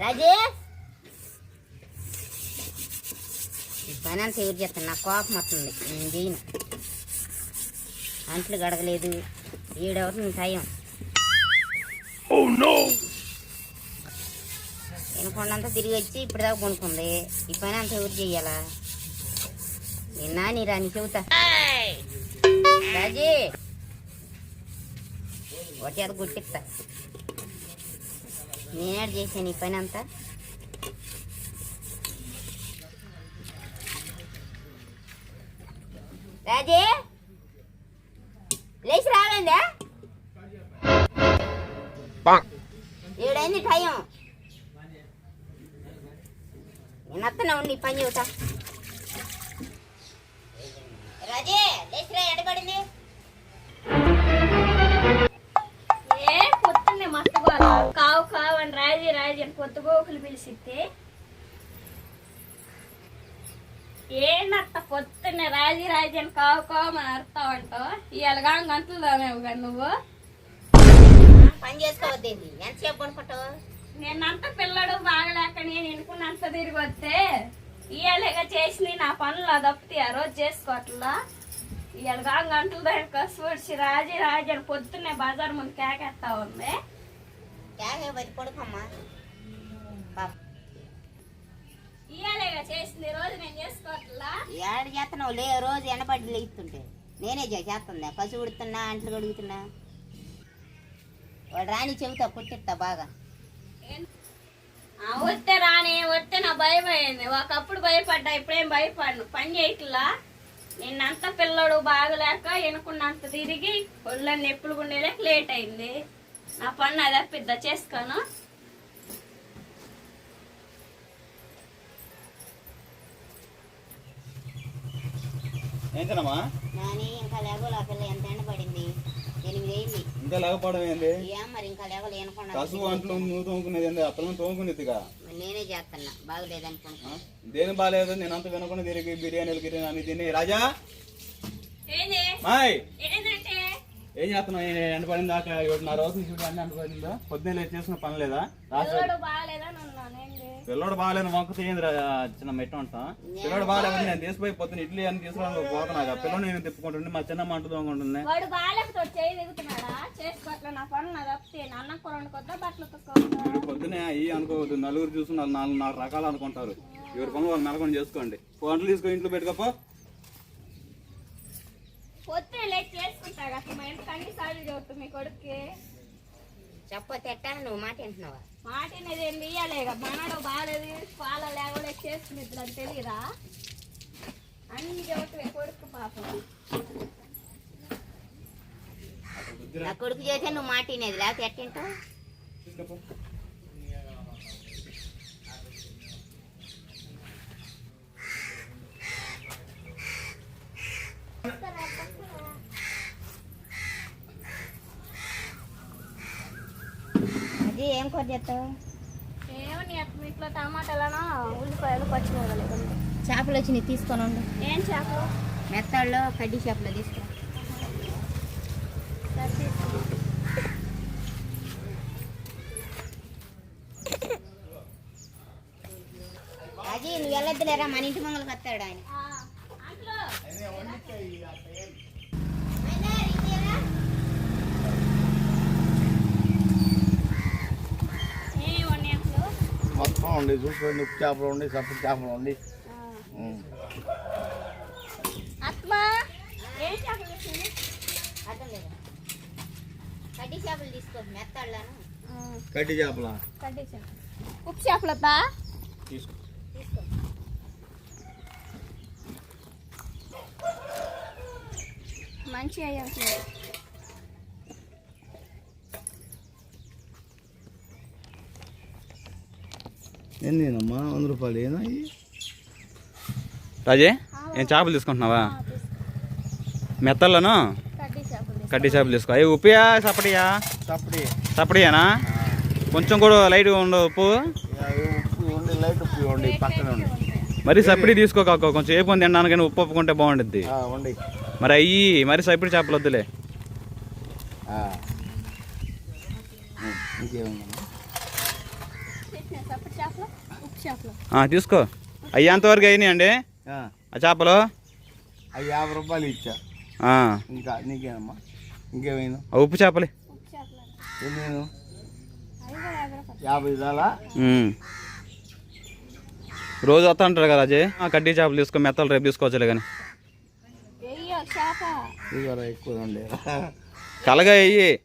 రాజే ఈ పని అంతా ఎవరు చేస్తాను నాకు కోపం వస్తుంది. నేను చేయను. అంట్లు గడగలేదు. ఏడవుతుంది టైం వినకొండంతా తిరిగి వచ్చి ఇప్పుడు దాకా కొనుక్కుంది ఈ పని అంతా ఎవరు చెయ్యాలా నిన్న నీ రాని చెబుతా. రాజీ ఒకటి అది గుట్టిస్తా నేనేడు చేశాను ఈ పని అంతా? రాజీ! లేచి రాలేదా ఏడైంది టైం? నేను అత్తనే ఉండి ఈ పని చెబుతా? రాజే లేచి రా ఎడబడింది. మట్టుకోవాలి కావు కావు అని రాజీ రాజీ అని కొత్త గోకులు పిలిచితే ఏంటత్త పొద్దున్నే రాజీ రాజీ అని కావు కావు అని అర్థం అంటావు ఇవాళ కానీ గంటలు దామేవు కానీ నువ్వు? పని చేసుకోవద్దేంది? ఎంతసేపు కొనుక్కుంటావు నేనంత పిల్లడు బాగలేక నేను ఎనుకున్నంత తిరిగి వస్తే ఇవాళగా చేసింది నా పనులు అదొకటి ఆ రోజు చేసుకోవట్లా ఇవాళ గంటలు దానికి కసుపడిచి రాజీ రాజీ అని పొద్దున్నే బజార్ ముందు కేకేస్తా ఉంది పడుకోమ్మా నేను చేసుకోవట్లా? ఏడ చేస్తున్నావు లే రోజు ఎండపడి లేస్తుంటే. నేనే చే- చేస్తుందా కసు ఉడుతున్నా అంట్లు కడుగుతున్నా? వాడు రాని చెబుతా పుట్టిస్తా బాగా. వస్తే రాని వస్తే నా భయం అయింది. ఒకప్పుడు భయపడ్డా ఇప్పుడేం భయపడను. పని చేయట్లా? నిన్నంత పిల్లడు బాగలేక ఎనుకున్నంత తిరిగి ఒళ్ళని నొప్పులు గుండేలేక లేట్ అయింది. నా పని అది పెద్ద చేసుకోను? ఏంటమ్మా నాని ఇంకా లేగోలు ఆ పిల్ల ఎంత ఎండ పడింది? ఎనిమిది అయింది. ఇంకా లేకపోవడం ఏంది? ఏం మరి ఇంకా లేగలు అంట్లు నువ్వు తోముకునేది ఏంది? అతను తోముకునేదిగా నేనే చేస్తున్నా. బాగలేదనుకుంటా దేని బాగాలేదు? నేను అంత వినకుండా తిరిగి బిర్యానీలు గిర్యానీ అని తిని. రాజా? మాయ్! ఏం చేస్తున్నావు? ఎండపడింది దాకా ఏడున్నర అవుతుంది చూడు అన్ని ఎండపడిందా పొద్దున్న లేచి చేసిన పని లేదా? పిల్లడు బాగాలేదు మొక్క చేయండి చిన్న మెట్ట ఉంటా పిల్లడు బాగాలేదు నేను తీసిపోయి పొద్దున్న ఇడ్లీ అని తీసుకురాను పోతున్నా పిల్లడు నేను తిప్పుకుంటుండే మా చిన్న మంట నా నా మీరు పొద్దునే అయ్యి అనుకోవద్దు నలుగురు చూసి నాలుగు నాలుగు రకాలు అనుకుంటారు. ఎవరి పనులు వాళ్ళు మెలకొని చేసుకోండి. వంటలు తీసుకొని ఇంట్లో పెట్టుకోపో. పొద్దున లేచి చేసుకుంటా అసలు మా ఇంటికి అన్ని సార్లు మీ కొడుక్కి. చెప్పతే ఎట్టా నువ్వు మాట వింటున్నావా? మాట అనేది ఏంది ఇయ్యలేక మనడు బాగాలేదు పాల లేకుండా చేసుకునేది అని తెలియదా అన్ని చదువుతుంది కొడుకు పాపం. నా కొడుకు చేస్తే నువ్వు మాట వినేది లేకపోతే ఎట్టింటావు? ఏం కూర చేస్తావు? ఏమో నీ అత్త ఇంట్లో టమాటాలను ఉల్లిపాయలు పచ్చిమిరపకాయలు చేపలు వచ్చినాయి తీసుకొని ఉండు. ఏం చేపలు? మెత్తల్లో కడ్డీ చేపలు తీసుకో. అది నువ్వు వెళ్ళొద్దులేరా? మన ఇంటి మంగళకి వస్తాడు ఆయన ఆ, అంకులు, ఏమి ఉన్నాయి అంకులు? మొత్తం ఉండి చూసుకోండి ఉప్పు చేపలు ఉండి సప్పుడు చేపలు ఉండి ఉం. అత్మా ఏం చేపలు తెచ్చింది? అర్థం లేదా కడ్డీ చేపలు తీసుకో మెత్తళ్ళను కడ్డీ చేపల కట్టేసాను ఉప్పు చేపలతా తీసుకో తీసుకో మంచి అయ్యాం ఏందేనమ్మా వంద రూపాయలు ఏనా? రాజే ఏం చేపలు తీసుకుంటున్నావా? మెత్తల్లోను? కడ్డీ చేపలు తీసుకో. అవి ఉప్పియా సపడియా సపడి సపడియానా కొంచెం కూడా లైట్గా ఉండవు ఉప్పు? లైట్ ఉప్పు ఉండి పక్కన ఉండి. మరి సపడి తీసుకోక కొంచెం ఏ పొంది తినడానికి ఉప్పు ఒప్పుకుంటే బాగుంటుంది మరి అయ్యి మరి సపడి చేపలు వద్దులే. ఆ. ఉం, ఇంకేముందమ్మా అయినా సప్పుడు చేపలు ఉప్పు చేపలు ఆ, తీసుకో. అయ్యి ఎంతవరకు అయినాయి అండి ఆ, ఆ చేపలు? అవి యాభై రూపాయలు ఇచ్చా. ఆ, ఇంకా నీకేనమ్మా? ఇంకేమైనా ఆ ఉప్పు చేపలు. కూడా యాభై ఉమ్. రోజు వస్తా అంటారు కదా అజయ్. ఆ, కడ్డీ చేపలు తీసుకో మెత్తలు రేపు తీసుకోవచ్చులే కానీ వెయ్యి ఎక్కువ కలగా అయ్యి చేస్తున్నా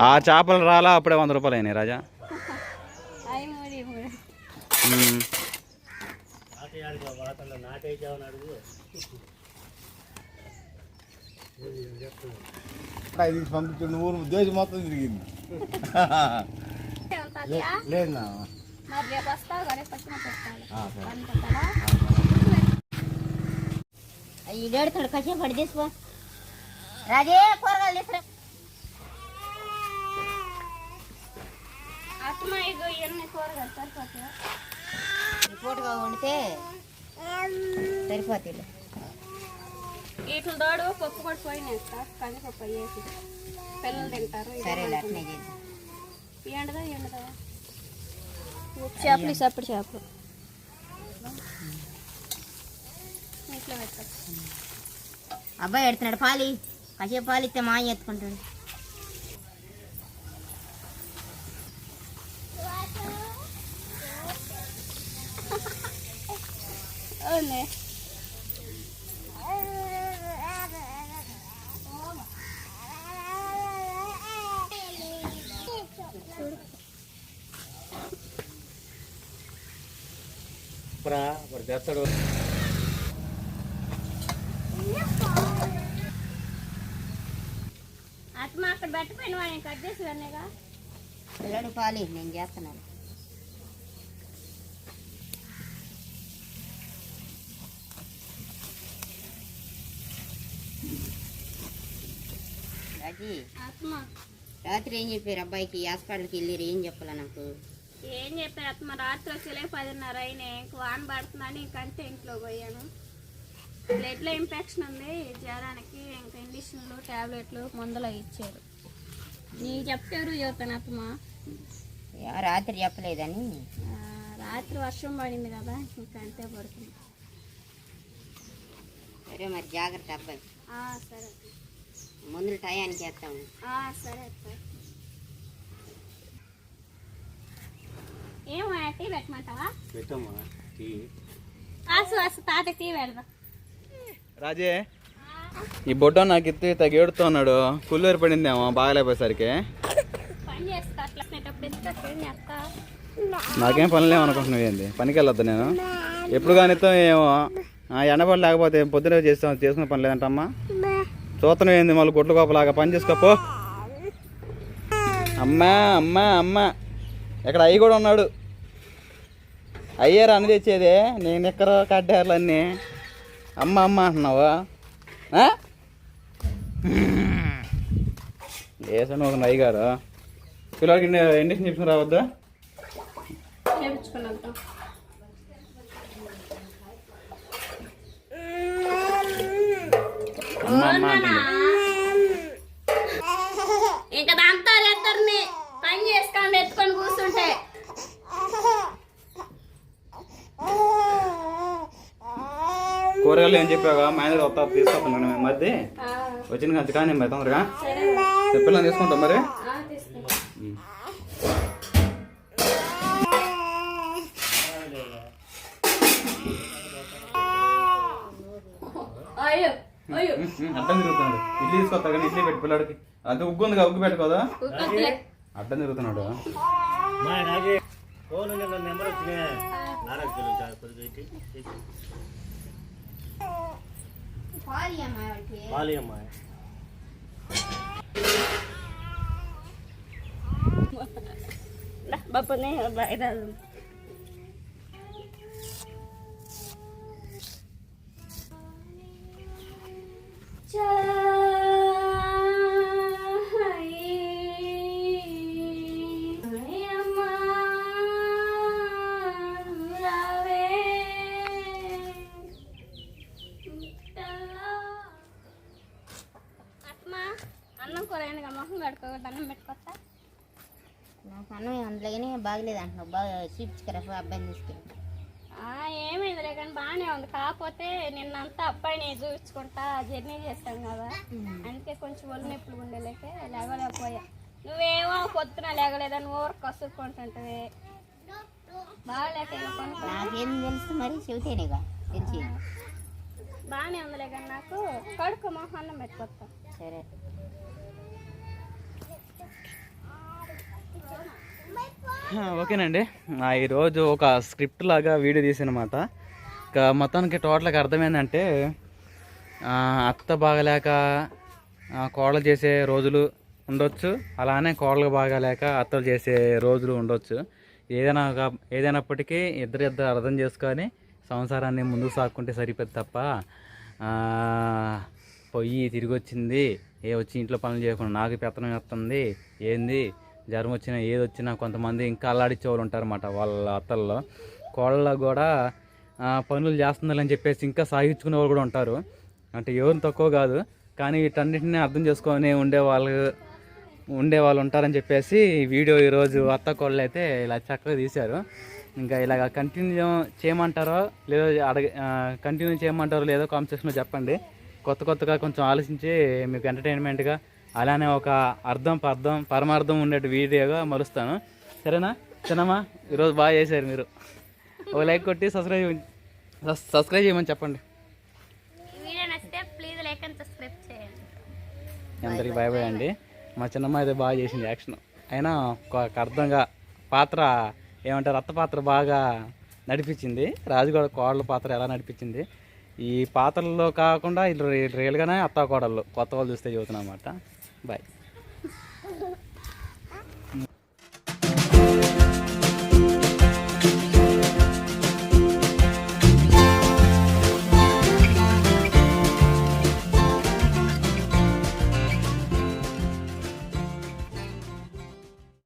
ఆ చేపలు రాలా అప్పుడే వంద రూపాయలు అయినాయి రాజా. పంపించిన ఊరు దేశం మొత్తం తిరిగింది? లేదు నా మరి రేపు వస్తావు కదా రేపు వచ్చిన పెట్టాలి ఆ, సరే. అనుకుంటారా ఈ గడుతాడు కసేపు పడి తీసుకో రాజే కూరగాయలు తీసుకురా. ఇగో ఇవన్నీ కూరగాయలు సరిపోతాయా? వండితే తోడు పప్పు కూడా పోయినాయి సార్ కందిపప్పు వేసి. పిల్లలు తింటారు అట్నే చేద్దాం. ఎండదా ఎండదా చేపలు సప్పుడు చేపలు. ఇంట్లో పెట్టచ్చు అబ్బాయి ఎడుతున్నాడు పాలి. కాసేపు పాలు ఇస్తే మాయ ఎత్తుకుంటాడు. అవునే చేస్తాడు అత్తమ్మ అక్కడ పెట్టిపోయిన వాడిని కట్ చేసి పిల్లడు పాలి నేను చేస్తున్నాను. రాత్రి ఏం చెప్పారు అబ్బాయికి? హాస్పిటల్కి వెళ్ళి ఏం చెప్పాలా నాకు? ఏం చెప్పారు అత్తమ్మ రాత్రి వచ్చేలే పదిన్నర అయినాయి. ఇంక వాన పడుతుందని ఇంకంతే ఇంట్లో పోయాను. బ్లడ్లో ఇన్ఫెక్షన్ ఉంది. జ్వరానికి ఇంకా ఇండిషన్లు టాబ్లెట్లు మందులు ఇచ్చారు. నీకు చెప్పారు చెబుతాను అత్తమ్మ యా, రాత్రి చెప్పలేదని. రాత్రి వర్షం పడింది కదా ఇంకా అంతే పడుతుంది సరే మరి జాగ్రత్త అబ్బాయి. సరే. ముందు టయానికి వేస్తాము ఆ, సరే అత్త ఏమో టీ పెట్టమంటావా? పెట్టమ్మా ఆసు ఆసు తాత టీ పెడదాం. రాజే ఈ బొడ్డ నాకు ఇస్తే తగేడుతున్నాడు కుళ్ళేరు పడిందేమో బాగలేపోయేసరికి నాకేం పని లేవనుకుంటున్నావు ఏంది? పనికి వెళ్ళొద్దు నేను. ఎప్పుడు కానితో ఏమో. ఆ, ఎండపడి లేకపోతే పొద్దున చేస్తాం చేసుకునే పని లేదంటమ్మా. చూతనం ఏంది మళ్ళీ గుడ్ల కోపలాగా? పని చేసుకోపో. అమ్మా అమ్మా అమ్మా. ఇక్కడ అయ్యి కూడా ఉన్నాడు. అయ్యారు అని తెచ్చేదే. నేను ఎక్కడో కడ్డారులు అన్నీ అమ్మ అమ్మ అంటున్నావు. వేసాను ఒక నయ్య గారు. పిల్లలకి ఇండక్షన్ చెప్పుకుని రావద్దా చేపించుకుని వెళ్తాం అమ్మ అమ్మ అంటుంది ఇంకా దాంతో ఇద్దరిని పని చేసుకొని ఎత్తుకొని కూర్చుంటే. కూరగాయలు ఏం చెప్పావా మా ఆయన వస్తా తీసుకొస్తున్నాను మేము మధ్య వచ్చిన కానీ మరి తొందరగా. పిల్లలు తీసుకుంటాం మరి. తిరుగుతున్నాడు ఇడ్లీ తీసుకొస్తా కానీ ఇడ్లీ పెట్టి పిల్లడికి. అది ఉగ్గు ఉంది ఉగ్గు పెట్టుకోదా అడ్డం తిరుగుతున్నాడు. పాలి అమ్మాయి బాపనే అన్నం కూర మొహం కడుకో దండం పెట్టుకోవచ్చా నాకు అన్నం అందులోనే బాగలేదు అంటున్నావు. బాగా చూపించుకరా అబ్బాయిని తీసుకెళ్ళి. ఏమైందిలే కానీ బాగానే ఉంది. కాకపోతే నిన్నంతా అబ్బాయిని చూపించుకుంటా జర్నీ చేస్తాం కదా. అందుకే కొంచెం ఒళ్ళు నొప్పులు ఉండలేక లేవలేకపోయా. నువ్వేమో పొద్దున లేగలేదని ఊరు కసుక్కుంటుంటవి బాగాలేక. నాకేం తెలుసు మరి చెబితేనేగా. తెలిసి బాగానే ఉందిలే కానీ నాకు కడుకు మొహన్నం పెట్టుకొస్తా. సరే. ఓకేనండి. ఈరోజు ఒక స్క్రిప్ట్ లాగా వీడియో తీసానమాట ఇక మొత్తానికి టోటల్గా అర్థమైందంటే అత్త బాగలేక కోడలు చేసే రోజులు ఉండొచ్చు. అలానే కోడలు బాగాలేక అత్తలు చేసే రోజులు ఉండొచ్చు. ఏదైనా ఒక- ఏదైనప్పటికీ ఇద్దరు ఇద్దరు అర్థం చేసుకొని సంసారాన్ని ముందుకు సాక్కుంటే సరిపోద్ది తప్ప పొయ్యి తిరిగి వచ్చింది ఏ వచ్చి ఇంట్లో పనులు చేయకుండా నాకు పెత్తనం వస్తుంది ఏంది? జ్వరం వచ్చినా ఏది వచ్చినా కొంతమంది ఇంకా అల్లాడిచ్చే వాళ్ళు ఉంటారన్నమాట వాళ్ళ అత్తల్లో. కోళ్ళ కూడా పనులు చేస్తుందని చెప్పేసి ఇంకా సాగించుకునే వాళ్ళు కూడా ఉంటారు. అంటే ఎవరు తక్కువ కాదు కానీ వీటన్నిటిని అర్థం చేసుకొని ఉండే వాళ్ళు ఉండే వాళ్ళు ఉంటారని చెప్పేసి వీడియో ఈరోజు అత్త కోళ్ళు అయితే ఇలా చక్కగా తీశారు. ఇంకా ఇలాగ కంటిన్యూ చేయమంటారో లేదో అడగ కంటిన్యూ చేయమంటారో లేదో కామెంట్ సెక్షన్లో చెప్పండి. కొత్త కొత్తగా కొంచెం ఆలోచించి మీకు ఎంటర్టైన్మెంట్గా అలానే ఒక అర్థం పర్థం పరమార్థం ఉండే వీడియోగా మరుస్తాను. సరేనా? చిన్నమ్మా ఈరోజు బాగా చేశారు మీరు. ఒక లైక్ కొట్టి సబ్స్క్రైబ్ సబ్స్క్రైబ్ చేయమని చెప్పండి. అందరికి బాయ్ బాయ్ అండి. మా చిన్నమ్మ అయితే బాగా చేసింది యాక్షన్. అయినా ఒక అర్థంగా పాత్ర ఏమంటారు అత్త పాత్ర బాగా నడిపించింది. రాజు కూడా కోడల పాత్ర ఎలా నడిపించింది? ఈ పాత్రల్లో కాకుండా రియల్గానే అత్త కోడళ్ళు కొత్త వాళ్ళు చూస్తే చదువుతున్నమాట బాయ్